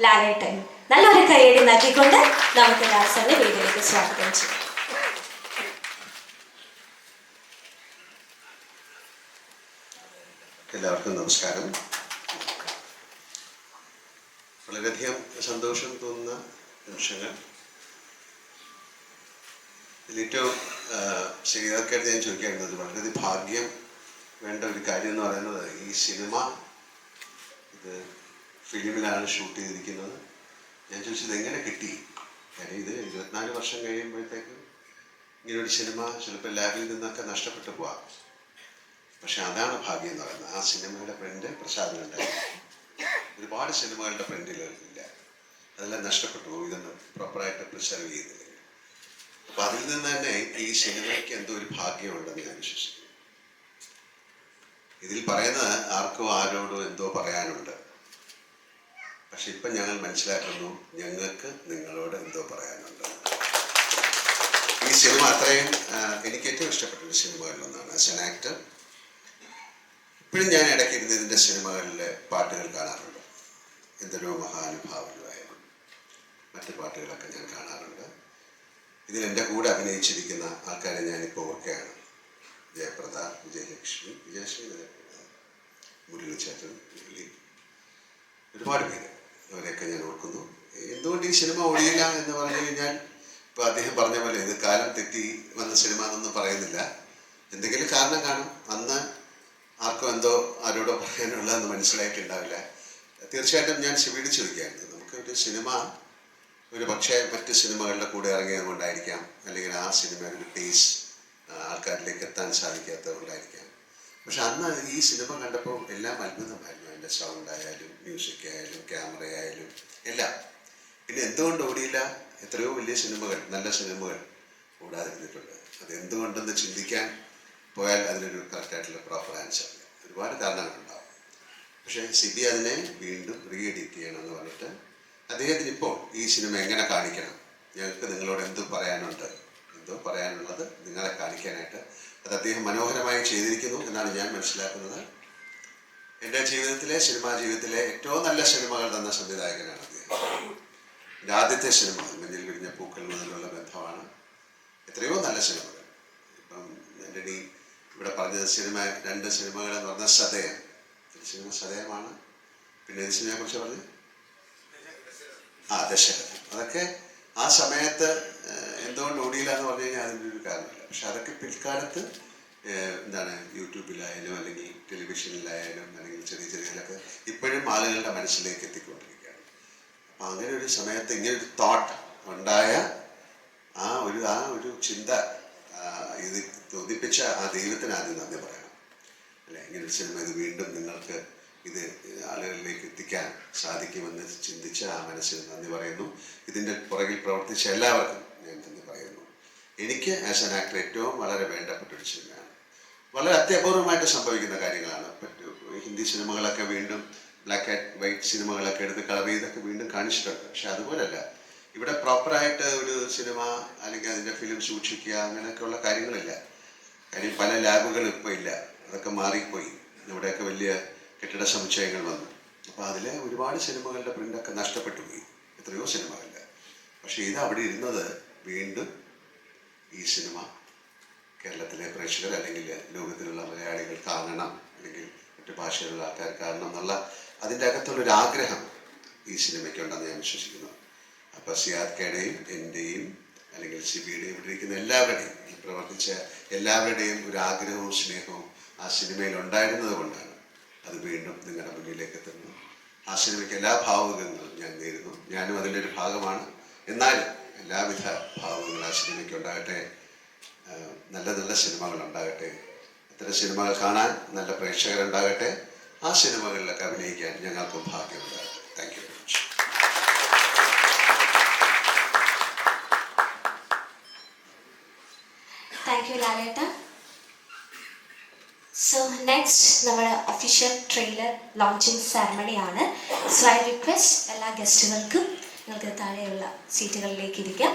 ലാലേട്ടൻ നല്ലൊരു കൈയടി നൽകിക്കൊണ്ട് നമുക്ക് ലാസറിനെ വീട്ടിലേക്ക് സ്വാഗതം ചെയ്യാം. എല്ലാവർക്കും നമസ്കാരം. വളരെയധികം സന്തോഷം തോന്നുന്ന നിമിഷങ്ങൾ. ഇതിലേറ്റവും ശരിയാക്കായിട്ട് ഞാൻ ചോദിക്കാറുണ്ട് വളരെയധികം ഭാഗ്യം വേണ്ട ഒരു കാര്യം എന്ന് പറയുന്നത് ഈ സിനിമ ഇത് ഫിലിമിലാണ് ഷൂട്ട് ചെയ്തിരിക്കുന്നത്. ഞാൻ ചോദിച്ചത് എങ്ങനെ കിട്ടി? കാര്യം ഇത് ഇരുപത്തിനാല് വർഷം കഴിയുമ്പോഴത്തേക്കും ഇങ്ങനൊരു സിനിമ ചിലപ്പോൾ ലാബിൽ നിന്നൊക്കെ നഷ്ടപ്പെട്ടു പോവാം. പക്ഷെ അതാണ് ഭാഗ്യം എന്ന് പറയുന്നത്. ആ സിനിമയുടെ പ്രിന്റ് പ്രസാദിനുണ്ടായിരുന്നു ഒരുപാട് സിനിമകളുടെ പ്രിന്റുകളില്ല അതെല്ലാം നഷ്ടപ്പെട്ടു പോകും ഇതൊന്നും പ്രോപ്പറായിട്ട് പ്രിസർവ് ചെയ്യുന്നില്ല. അപ്പൊ അതിൽ നിന്ന് തന്നെ ഈ സിനിമയ്ക്ക് എന്തോ ഒരു ഭാഗ്യമുണ്ടെന്ന് ഞാൻ വിശ്വസിക്കുന്നു. ഇതിൽ പറയുന്നത് ആർക്കോ ആരോടോ എന്തോ പറയാനുണ്ട്. പക്ഷെ ഇപ്പം ഞങ്ങൾ മനസ്സിലാക്കുന്നു ഞങ്ങൾക്ക് നിങ്ങളോട് എന്തോ പറയാനുണ്ട്. ഈ സിനിമ അത്രയും എനിക്ക് ഏറ്റവും ഇഷ്ടപ്പെട്ട സിനിമകളിലൊന്നാണ് ആസ് എൻ ആക്ടർ ഇപ്പോഴും ഞാൻ ഇടയ്ക്ക് ഇരുന്ന് ഇതിന്റെ സിനിമകളിലെ പാട്ടുകൾ കാണാറുണ്ട്. എന്തൊരു മഹാനുഭാവനുമായാലും മറ്റു പാട്ടുകളൊക്കെ ഞാൻ കാണാറുണ്ട്. ഇതിൽ എന്റെ കൂടെ അഭിനയിച്ചിരിക്കുന്ന ആൾക്കാരെ ഞാനിപ്പോൾ ഓർക്കുകയാണ്. ജയപ്രദ വിജയലക്ഷ്മി വിജയശ്രീ മുരളി ചേട്ടൻ മുരളി. ഒരുപാട് പേര്. അവരെയൊക്കെ ഞാൻ ഓർക്കുന്നു. എന്തുകൊണ്ട് ഈ സിനിമ ഓടിയില്ല എന്ന് പറഞ്ഞു കഴിഞ്ഞാൽ ഇപ്പൊ അദ്ദേഹം പറഞ്ഞ പോലെ ഇത് കാലം തെറ്റി വന്ന സിനിമ എന്നൊന്നും പറയുന്നില്ല. എന്തെങ്കിലും കാരണം കാണും. അന്ന് ആർക്കും എന്തോ ആരോടോ പറയാനുള്ളതെന്ന് മനസ്സിലായിട്ടുണ്ടാവില്ല. തീർച്ചയായിട്ടും ഞാൻ ശിവീട് ചോദിക്കുകയായിരുന്നു നമുക്ക് ഒരു സിനിമ ഒരു പക്ഷേ മറ്റ് സിനിമകളുടെ കൂടെ ഇറങ്ങിയത് കൊണ്ടായിരിക്കാം. അല്ലെങ്കിൽ ആ സിനിമയുടെ ഒരു പേസ് ആൾക്കാരിലേക്ക് എത്താൻ സാധിക്കാത്തത് കൊണ്ടായിരിക്കാം. പക്ഷെ അന്ന് ഈ സിനിമ കണ്ടപ്പോൾ എല്ലാം അത്ഭുതമായിരുന്നു. അതിന്റെ സൗണ്ട് ആയാലും മ്യൂസിക് ആയാലും ക്യാമറ ആയാലും എല്ലാം. പിന്നെ എന്തുകൊണ്ട് ഓടിയില്ല? എത്രയോ വലിയ സിനിമകൾ നല്ല സിനിമകൾ ഓടാതിരുന്നിട്ടുണ്ട്. അത് എന്തുകൊണ്ടെന്ന് ചിന്തിക്കാൻ പോയാൽ അതിനൊരു കറക്റ്റായിട്ടുള്ള പ്രോപ്പർ ആൻസർ ഒരുപാട് കാരണങ്ങളുണ്ടാവും പക്ഷേ സിബി അതിനെ വീണ്ടും റീ എഡിറ്റ് ചെയ്യണമെന്ന് പറഞ്ഞിട്ട് അദ്ദേഹത്തിന് ഇപ്പോൾ ഈ സിനിമ എങ്ങനെ കാണിക്കണം? ഞങ്ങൾക്ക് നിങ്ങളോട് എന്ത് പറയാനുണ്ട്? എന്തോ പറയാനുള്ളത് നിങ്ങളെ കാണിക്കാനായിട്ട്. അത് അദ്ദേഹം മനോഹരമായി ചെയ്തിരിക്കുന്നു എന്നാണ് ഞാൻ മനസ്സിലാക്കുന്നത്. എന്റെ ജീവിതത്തിലെ സിനിമാ ജീവിതത്തിലെ ഏറ്റവും നല്ല സിനിമകൾ തന്ന സംവിധായകനാണ് അദ്ദേഹം. ആദ്യത്തെ സിനിമ മഞ്ഞിൽ വിരിഞ്ഞ പൂക്കൾ മുതലുള്ള ബന്ധമാണ്. എത്രയോ നല്ല സിനിമകൾ. ഇപ്പം എന്റെ ഈ ഇവിടെ പറഞ്ഞ സിനിമ രണ്ട് സിനിമകൾ എന്ന് പറഞ്ഞ സതയം സിനിമ സതയമാണ് പിന്നെ ഏത് സിനിമയെ കുറിച്ച് പറഞ്ഞു? ആ ദശരഥം അതൊക്കെ ആ സമയത്ത് എന്തുകൊണ്ട് ഓടിയില്ല എന്ന് പറഞ്ഞു കഴിഞ്ഞാൽ അതിന്റെ ഒരു കാരണമില്ല പക്ഷെ അതൊക്കെ പിൽക്കാലത്ത് എന്താണ് യൂട്യൂബിലായാലും അല്ലെങ്കിൽ ടെലിവിഷനിലായാലും അല്ലെങ്കിൽ ചെറിയ ചെറിയതിലൊക്കെ ഇപ്പോഴും ആളുകളുടെ മനസ്സിലേക്ക് എത്തിക്കൊണ്ടിരിക്കുകയാണ്. അപ്പം അങ്ങനെ ഒരു സമയത്ത് ഇങ്ങനെ ഒരു തോട്ട് ഉണ്ടായ ആ ഒരു ആ ഒരു ചിന്ത ഇത് തോന്നിപ്പിച്ച ആ ദൈവത്തിന് ആദ്യം നന്ദി പറയണം. അല്ലെ? ഇങ്ങനെ ഒരു സിനിമ ഇത് വീണ്ടും നിങ്ങൾക്ക് ഇത് ആളുകളിലേക്ക് എത്തിക്കാൻ സാധിക്കുമെന്ന് ചിന്തിച്ച ആ മനസ്സിന് നന്ദി പറയുന്നു. ഇതിന്റെ പുറകിൽ പ്രവർത്തിച്ച എല്ലാവർക്കും ഞാൻ നന്ദി എനിക്ക് ആസ് ആൻ ആക്ടർ ഏറ്റവും വളരെ വേണ്ടപ്പെട്ട ഒരു സിനിമയാണ് വളരെ അത്യപൂർവമായിട്ട് സംഭവിക്കുന്ന കാര്യങ്ങളാണ്. ഹിന്ദി സിനിമകളൊക്കെ വീണ്ടും ബ്ലാക്ക് ആൻഡ് വൈറ്റ് സിനിമകളൊക്കെ എടുത്ത് കളർ ചെയ്തൊക്കെ വീണ്ടും കാണിച്ചിട്ടുണ്ട്. പക്ഷെ അതുപോലല്ല. ഇവിടെ പ്രോപ്പറായിട്ട് ഒരു സിനിമ അല്ലെങ്കിൽ അതിന്റെ ഫിലിം സൂക്ഷിക്കുക അങ്ങനെയൊക്കെയുള്ള കാര്യങ്ങളില്ല. കാര്യം പല ലാബുകളും ഇപ്പോൾ ഇല്ല. അതൊക്കെ മാറിപ്പോയി. ഇവിടെയൊക്കെ വലിയ കെട്ടിട സമുച്ചയങ്ങൾ വന്നു. അപ്പോൾ അതിൽ ഒരുപാട് സിനിമകളുടെ പ്രിന്റൊക്കെ നഷ്ടപ്പെട്ടു പോയി. എത്രയോ സിനിമകളിൽ പക്ഷേ ഇത് അവിടെ ഇരുന്നത് വീണ്ടും ഈ സിനിമ കേരളത്തിലെ പ്രേക്ഷകർ അല്ലെങ്കിൽ ലോകത്തിലുള്ള മലയാളികൾ കാണണം അല്ലെങ്കിൽ മറ്റു ഭാഷയിലുള്ള ആൾക്കാർ കാണണം എന്നുള്ള അതിന്റെ അകത്തുള്ളൊരു ആഗ്രഹം ഈ സിനിമയ്ക്കുണ്ടെന്ന് ഞാൻ വിശ്വസിക്കുന്നു. അപ്പോൾ സിയാദ് കേടയും എന്റെയും അല്ലെങ്കിൽ സിബിയുടെയും ഇവിടെ ഇരിക്കുന്ന എല്ലാവരുടെയും ഈ പ്രവർത്തിച്ച എല്ലാവരുടെയും ഒരു ആഗ്രഹവും സ്നേഹവും ആ സിനിമയിൽ ഉണ്ടായിരുന്നത് കൊണ്ടാണ് അത് വീണ്ടും നിങ്ങളുടെ മുന്നിലേക്ക് എത്തുന്നു ആ സിനിമയ്ക്ക് എല്ലാ ഭാവുകങ്ങളും ഞാൻ നേരുന്നു. ഞാനും അതിന്റെ ഒരു ഭാഗമാണ്. എന്നാലും എല്ലാവിധ ഭാവങ്ങളും ആ സിനിമയ്ക്ക് ഉണ്ടാകട്ടെ. നല്ല നല്ല സിനിമകൾ ഉണ്ടാകട്ടെ. അത്തരം സിനിമകൾ കാണാൻ നല്ല പ്രേക്ഷകരുണ്ടാകട്ടെ. ആ സിനിമകളിലൊക്കെ അഭിനയിക്കാൻ ഞങ്ങൾക്കും ഭാഗ്യമുണ്ടാകട്ടെ thank you thank so next നമ്മുടെ ഒഫീഷ്യൽ ട്രെയിലർ ലോഞ്ചിങ് സെറമണി ആണ്. സോ ഐ റിക്വസ്റ്റ് എല്ലാ ഗസ്റ്റുകൾക്കും നിങ്ങൾക്ക് താഴെയുള്ള സീറ്റുകളിലേക്ക് ഇരിക്കാം.